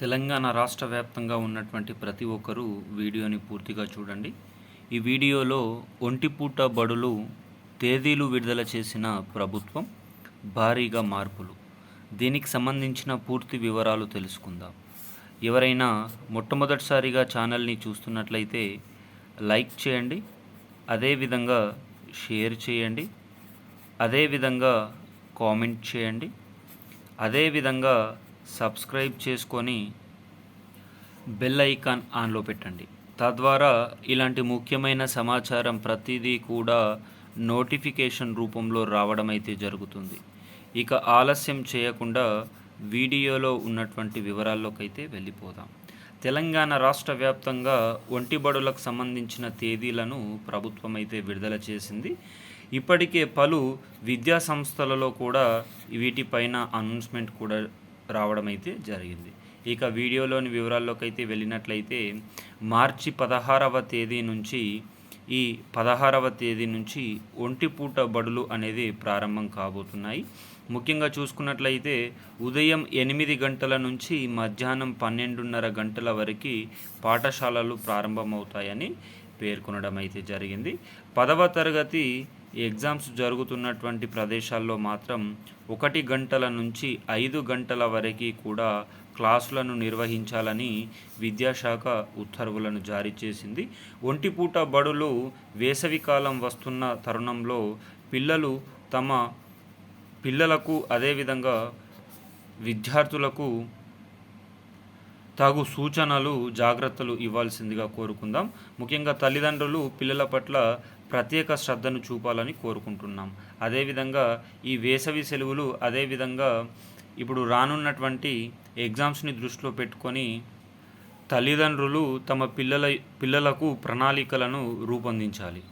తెలంగాణ రాష్ట్ర వ్యాప్తంగా ఉన్నటువంటి ప్రతి ఒక్కరూ వీడియోని పూర్తిగా చూడండి. ఈ వీడియోలో ఒంటిపూట బడులు తేదీలు విడుదల చేసిన ప్రభుత్వం భారీగా మార్పులు. దీనికి సంబంధించిన పూర్తి వివరాలు తెలుసుకుందాం. ఎవరైనా మొట్టమొదటిసారిగా ఛానల్ని చూస్తున్నట్లయితే లైక్ చేయండి అదేవిధంగా షేర్ చేయండి అదేవిధంగా కామెంట్ చేయండి అదేవిధంగా సబ్స్క్రైబ్ చేసుకొని బెల్ ఐకాన్ ఆన్లో పెట్టండి. తద్వారా ఇలాంటి ముఖ్యమైన సమాచారం ప్రతిదీ కూడా నోటిఫికేషన్ రూపంలో రావడం అయితే జరుగుతుంది. ఇక ఆలస్యం చేయకుండా వీడియోలో ఉన్నటువంటి వివరాల్లోకైతే వెళ్ళిపోదాం. తెలంగాణ రాష్ట్ర వ్యాప్తంగా ఒంటిబడులకు సంబంధించిన తేదీలను ప్రభుత్వం అయితే విడుదల చేసింది. ఇప్పటికే పలు విద్యా సంస్థలలో కూడా వీటిపైన అనౌన్స్మెంట్ కూడా రావడం అయితే జరిగింది. ఇక వీడియోలోని వివరాల్లోకి అయితే వెళ్ళినట్లయితే మార్చి పదహారవ తేదీ నుంచి ఈ పదహారవ తేదీ నుంచి ఒంటిపూట బడులు అనేది ప్రారంభం కాబోతున్నాయి. ముఖ్యంగా చూసుకున్నట్లయితే ఉదయం ఎనిమిది గంటల నుంచి మధ్యాహ్నం పన్నెండున్నర గంటల వరకు పాఠశాలలు ప్రారంభమవుతాయని పేర్కొనడం అయితే జరిగింది. పదవ తరగతి ఎగ్జామ్స్ జరుగుతున్నటువంటి ప్రదేశాల్లో మాత్రం ఒకటి గంటల నుంచి ఐదు గంటల వరకు కూడా క్లాసులను నిర్వహించాలని విద్యాశాఖ ఉత్తర్వులను జారీ చేసింది. ఒంటిపూట బడులు వేసవికాలం వస్తున్న తరుణంలో పిల్లలు తమ పిల్లలకు అదేవిధంగా విద్యార్థులకు తగు సూచనలు జాగ్రత్తలు ఇవ్వాల్సిందిగా కోరుకుందాం. ముఖ్యంగా తల్లిదండ్రులు పిల్లల పట్ల ప్రత్యేక శ్రద్ధను చూపాలని కోరుకుంటున్నాం. అదేవిధంగా ఈ వేసవి సెలవులు అదేవిధంగా ఇప్పుడు రానున్నటువంటి ఎగ్జామ్స్ని దృష్టిలో పెట్టుకొని తల్లిదండ్రులు తమ పిల్లల పిల్లలకు ప్రణాళికలను రూపొందించాలి.